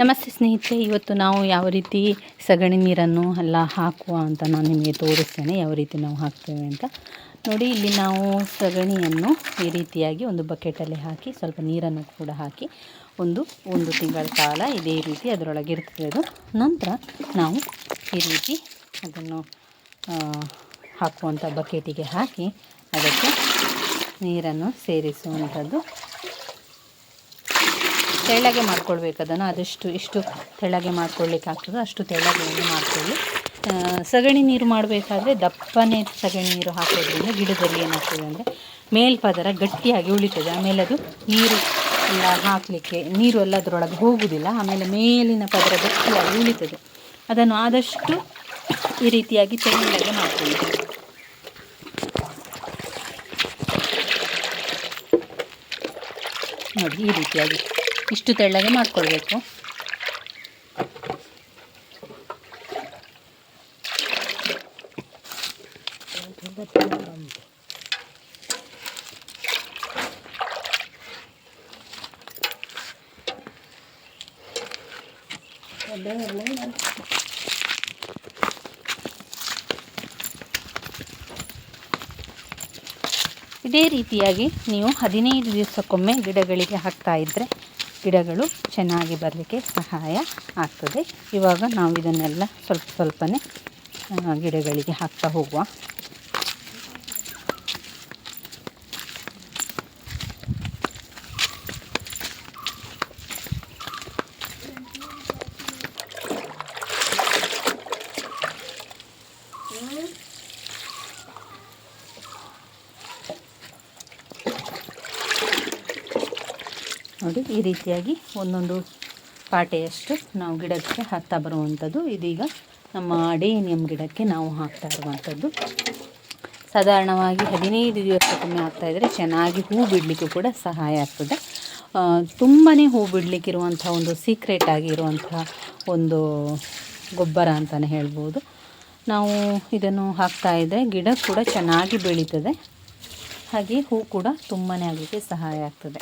ನಮಸ್ತೆ ಸ್ನೇಹಿತರೆ, ಇವತ್ತು ನಾವು ಯಾವ ರೀತಿ ಸಗಣಿ ನೀರನ್ನು ಎಲ್ಲ ಹಾಕುವ ಅಂತ ನಾನು ನಿಮಗೆ ತೋರಿಸ್ತೇನೆ, ಯಾವ ರೀತಿ ನಾವು ಹಾಕ್ತೇವೆ ಅಂತ. ನೋಡಿ, ಇಲ್ಲಿ ನಾವು ಸಗಣಿಯನ್ನು ಈ ರೀತಿಯಾಗಿ ಒಂದು ಬಕೆಟಲ್ಲಿ ಹಾಕಿ, ಸ್ವಲ್ಪ ನೀರನ್ನು ಕೂಡ ಹಾಕಿ, ಒಂದು ಒಂದು ತಿಂಗಳ ಕಾಲ ಇದೇ ರೀತಿ ಅದರೊಳಗೆ ಇರ್ತದೆ ಅದು. ನಂತರ ನಾವು ಈ ರೀತಿ ಅದನ್ನು ಹಾಕುವಂಥ ಬಕೆಟಿಗೆ ಹಾಕಿ, ಅದಕ್ಕೆ ನೀರನ್ನು ಸೇರಿಸುವಂಥದ್ದು ತೆಳ್ಳಗೆ ಮಾಡ್ಕೊಳ್ಬೇಕು ಅದನ್ನು. ಅದಷ್ಟು ಎಷ್ಟು ತೆಳ್ಳಗೆ ಮಾಡ್ಕೊಳ್ಲಿಕ್ಕೆ ಆಗ್ತದೋ ಅಷ್ಟು ತೆಳ್ಳಗೆ ಮಾಡ್ಕೊಳ್ಳಿ. ಸಗಣಿ ನೀರು ಮಾಡಬೇಕಾದ್ರೆ ದಪ್ಪನೇ ಸಗಣಿ ನೀರು ಹಾಕೋದ್ರಿಂದ ಗಿಡದಲ್ಲಿ ಏನಾಗ್ತದೆ ಅಂದರೆ ಮೇಲ್ಪದರ ಗಟ್ಟಿಯಾಗಿ ಉಳಿತದೆ. ಆಮೇಲೆ ಅದು ನೀರು ಎಲ್ಲ ಹಾಕಲಿಕ್ಕೆ, ನೀರು ಎಲ್ಲ ಅದರೊಳಗೆ ಹೋಗುವುದಿಲ್ಲ. ಆಮೇಲೆ ಮೇಲಿನ ಪದರ ಗಟ್ಟಿಯಾಗಿ ಉಳಿತದೆ. ಅದನ್ನು ಆದಷ್ಟು ಈ ರೀತಿಯಾಗಿ ತೆಳ್ಳಗೆ ಮಾಡ್ಕೊಳ್ಳಿ. ನೋಡಿ, ಈ ರೀತಿಯಾಗಿ ಇಷ್ಟು ತೆಳ್ಳಗೆ ಮಾಡ್ಕೊಳ್ಬೇಕು. ಇದೇ ರೀತಿಯಾಗಿ ನೀವು ಹದಿನೈದು ದಿವಸಕ್ಕೊಮ್ಮೆ ಗಿಡಗಳಿಗೆ ಹಾಕ್ತಾ ಇದ್ದರೆ ಗಿಡಗಳು ಚೆನ್ನಾಗಿ ಬರಲಿಕ್ಕೆ ಸಹಾಯ ಆಗ್ತದೆ. ಇವಾಗ ನಾವು ಇದನ್ನೆಲ್ಲ ಸ್ವಲ್ಪ ಸ್ವಲ್ಪನೇ ಗಿಡಗಳಿಗೆ ಹಾಕ್ತಾ ಹೋಗುವ. ನೋಡಿ, ಈ ರೀತಿಯಾಗಿ ಒಂದೊಂದು ಪಾಟೆಯಷ್ಟು ನಾವು ಗಿಡಕ್ಕೆ ಹಾಕ್ತಾ ಬರುವಂಥದ್ದು. ಇದೀಗ ನಮ್ಮ ಅಡೇನಿಯಂ ಗಿಡಕ್ಕೆ ನಾವು ಹಾಕ್ತಾ ಇರುವಂಥದ್ದು. ಸಾಧಾರಣವಾಗಿ ಹದಿನೈದು ದಿವಸಕ್ಕೊಮ್ಮೆ ಇದ್ದರೆ ಚೆನ್ನಾಗಿ ಹೂ ಬಿಡಲಿಕ್ಕೂ ಕೂಡ ಸಹಾಯ ಆಗ್ತದೆ. ತುಂಬಾ ಹೂ ಬಿಡಲಿಕ್ಕಿರುವಂಥ ಒಂದು ಸೀಕ್ರೆಟ್ ಆಗಿರುವಂಥ ಒಂದು ಗೊಬ್ಬರ ಅಂತಲೇ ಹೇಳ್ಬೋದು. ನಾವು ಇದನ್ನು ಹಾಕ್ತಾ ಇದ್ದರೆ ಗಿಡ ಕೂಡ ಚೆನ್ನಾಗಿ ಬೆಳೀತದೆ. ಹಾಗೆ ಹೂ ಕೂಡ ತುಂಬಾ ಆಗಲಿಕ್ಕೆ ಸಹಾಯ ಆಗ್ತದೆ.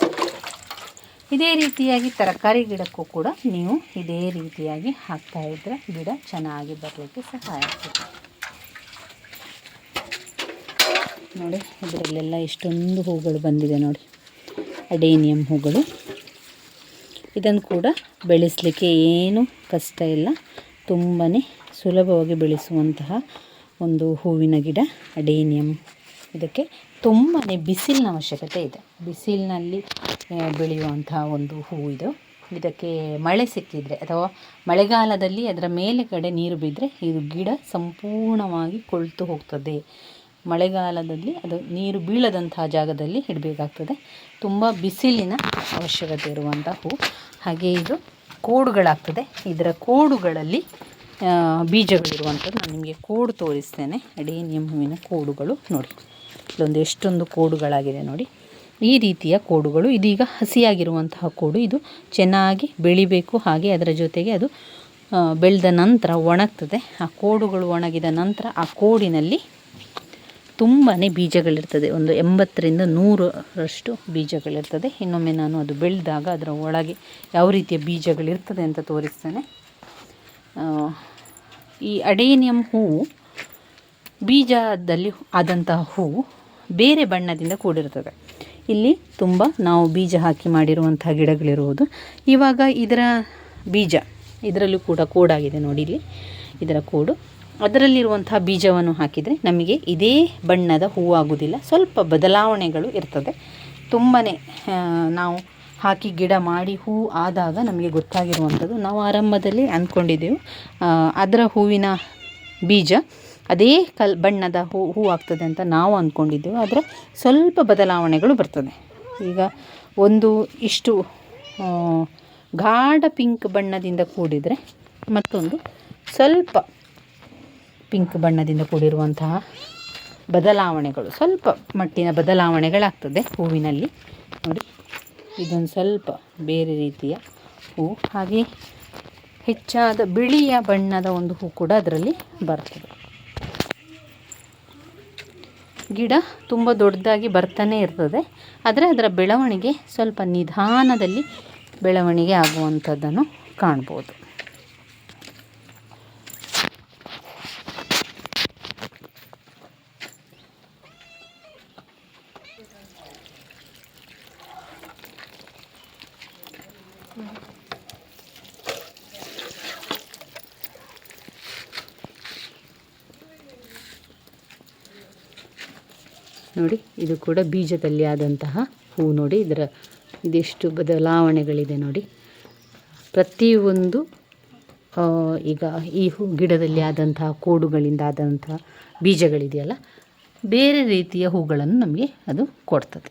ಇದೇ ರೀತಿಯಾಗಿ ತರಕಾರಿ ಗಿಡಕ್ಕೂ ಕೂಡ ನೀವು ಇದೇ ರೀತಿಯಾಗಿ ಹಾಕ್ತಾ ಇದ್ದರೆ ಗಿಡ ಚೆನ್ನಾಗಿ ಬರಲಿಕ್ಕೆ ಸಹಾಯ ಆಗ್ತದೆ. ನೋಡಿ, ಇದರಲ್ಲೆಲ್ಲ ಎಷ್ಟೊಂದು ಹೂಗಳು ಬಂದಿದೆ ನೋಡಿ. ಅಡೇನಿಯಂ ಹೂಗಳು. ಇದನ್ನು ಕೂಡ ಬೆಳೆಸಲಿಕ್ಕೆ ಏನು ಕಷ್ಟ ಇಲ್ಲ. ತುಂಬಾ ಸುಲಭವಾಗಿ ಬೆಳೆಸುವಂತಹ ಒಂದು ಹೂವಿನ ಗಿಡ ಅಡೇನಿಯಂ. ಇದಕ್ಕೆ ತುಂಬಾ ಬಿಸಿಲಿನ ಅವಶ್ಯಕತೆ ಇದೆ. ಬಿಸಿಲಿನಲ್ಲಿ ಬೆಳೆಯುವಂತಹ ಒಂದು ಹೂವು ಇದು. ಇದಕ್ಕೆ ಮಳೆ ಸಿಕ್ಕಿದರೆ ಅಥವಾ ಮಳೆಗಾಲದಲ್ಲಿ ಅದರ ಮೇಲೆ ಕಡೆ ನೀರು ಬಿದ್ದರೆ ಇದು ಗಿಡ ಸಂಪೂರ್ಣವಾಗಿ ಕೊಳ್ತು ಹೋಗ್ತದೆ. ಮಳೆಗಾಲದಲ್ಲಿ ಅದು ನೀರು ಬೀಳದಂತಹ ಜಾಗದಲ್ಲಿ ಇಡಬೇಕಾಗ್ತದೆ. ತುಂಬ ಬಿಸಿಲಿನ ಅವಶ್ಯಕತೆ ಇರುವಂಥ ಹೂವು. ಹಾಗೆ ಇದು ಕೋಡುಗಳಾಗ್ತದೆ. ಇದರ ಕೋಡುಗಳಲ್ಲಿ ಬೀಜಗಳಿರುವಂಥದ್ದು. ನಾನು ನಿಮಗೆ ಕೋಡು ತೋರಿಸ್ತೇನೆ. ಅಡೇನಿಯಂ ಹೂವಿನ ಕೋಡುಗಳು ನೋಡಿ. ಇಲ್ಲೊಂದು ಎಷ್ಟೊಂದು ಕೋಡುಗಳಾಗಿದೆ ನೋಡಿ. ಈ ರೀತಿಯ ಕೋಡುಗಳು ಇದೀಗ ಹಸಿಯಾಗಿರುವಂತಹ ಕೋಡು ಇದು. ಚೆನ್ನಾಗಿ ಬೆಳಿಬೇಕು. ಹಾಗೆ ಅದರ ಜೊತೆಗೆ ಅದು ಬೆಳೆದ ನಂತರ ಒಣಗ್ತದೆ. ಆ ಕೋಡುಗಳು ಒಣಗಿದ ನಂತರ ಆ ಕೋಡಿನಲ್ಲಿ ತುಂಬಾ ಬೀಜಗಳಿರ್ತದೆ. ಒಂದು ಎಂಬತ್ತರಿಂದ ನೂರರಷ್ಟು ಬೀಜಗಳಿರ್ತದೆ. ಇನ್ನೊಮ್ಮೆ ನಾನು ಅದು ಬೆಳೆದಾಗ ಅದರ ಒಳಗೆ ಯಾವ ರೀತಿಯ ಬೀಜಗಳಿರ್ತದೆ ಅಂತ ತೋರಿಸ್ತೇನೆ. ಈ ಅಡೇನಿಯಂ ಹೂವು ಬೀಜದಲ್ಲಿ ಆದಂತಹ ಹೂವು ಬೇರೆ ಬಣ್ಣದಿಂದ ಕೂಡಿರ್ತದೆ ಇಲ್ಲಿ ತುಂಬ ನಾವು ಬೀಜ ಹಾಕಿ ಮಾಡಿರುವಂತಹ ಗಿಡಗಳಿರುವುದು. ಇವಾಗ ಇದರ ಬೀಜ, ಇದರಲ್ಲೂ ಕೂಡ ಕೋಡಾಗಿದೆ ನೋಡಿ ಇಲ್ಲಿ. ಇದರ ಕೋಡು. ಅದರಲ್ಲಿರುವಂತಹ ಬೀಜವನ್ನು ಹಾಕಿದರೆ ನಮಗೆ ಇದೇ ಬಣ್ಣದ ಹೂವಾಗುವುದಿಲ್ಲ. ಸ್ವಲ್ಪ ಬದಲಾವಣೆಗಳು ಇರ್ತದೆ. ತುಂಬಾ ನಾವು ಹಾಕಿ ಗಿಡ ಮಾಡಿ ಹೂ ಆದಾಗ ನಮಗೆ ಗೊತ್ತಾಗಿರುವಂಥದ್ದು ನಾವು ಆರಂಭದಲ್ಲಿ ಅಂದ್ಕೊಂಡಿದ್ದೆವು. ಅದರ ಹೂವಿನ ಬೀಜ ಅದೇ ಕಲ್, ಬಣ್ಣದ ಹೂ ಹೂ ಆಗ್ತದೆ ಅಂತ ನಾವು ಅಂದ್ಕೊಂಡಿದ್ದೆವು ಆದರೆ ಸ್ವಲ್ಪ ಬದಲಾವಣೆಗಳು ಬರ್ತದೆ. ಈಗ ಒಂದು ಇಷ್ಟು ಗಾಢ ಪಿಂಕ್ ಬಣ್ಣದಿಂದ ಕೂಡಿದರೆ ಮತ್ತೊಂದು ಸ್ವಲ್ಪ ಪಿಂಕ್ ಬಣ್ಣದಿಂದ ಕೂಡಿರುವಂತಹ ಬದಲಾವಣೆಗಳು, ಸ್ವಲ್ಪ ಮಟ್ಟಿನ ಬದಲಾವಣೆಗಳಾಗ್ತದೆ ಹೂವಿನಲ್ಲಿ. ನೋಡಿ, ಇದೊಂದು ಸ್ವಲ್ಪ ಬೇರೆ ರೀತಿಯ ಹೂ, ಹಾಗೆ ಹೆಚ್ಚಾದ ಬಿಳಿಯ ಬಣ್ಣದ ಒಂದು ಹೂ ಕೂಡ ಅದರಲ್ಲಿ ಬರ್ತದೆ. ಗಿಡ ತುಂಬ ದೊಡ್ಡದಾಗಿ ಬರ್ತಾನೆ ಇರ್ತದೆ. ಆದರೆ ಅದರ ಬೆಳವಣಿಗೆ ಸ್ವಲ್ಪ ನಿಧಾನದಲ್ಲಿ ಬೆಳವಣಿಗೆ ಆಗುವಂಥದ್ದನ್ನು ಕಾಣ್ಬೋದು. ನೋಡಿ, ಇದು ಕೂಡ ಬೀಜದಲ್ಲಿ ಆದಂತಹ ಹೂ ನೋಡಿ, ಇದರ ಇದೆಷ್ಟು ಬದಲಾವಣೆಗಳಿದೆ ನೋಡಿ. ಪ್ರತಿಯೊಂದು ಈಗ ಈ ಹೂ ಗಿಡದಲ್ಲಿ ಆದಂತಹ, ಕೋಡುಗಳಿಂದ ಆದಂತಹ ಬೀಜಗಳಿದೆಯಲ್ಲ, ಬೇರೆ ರೀತಿಯ ಹೂಗಳನ್ನು ನಮಗೆ ಅದು ಕೊಡ್ತದೆ.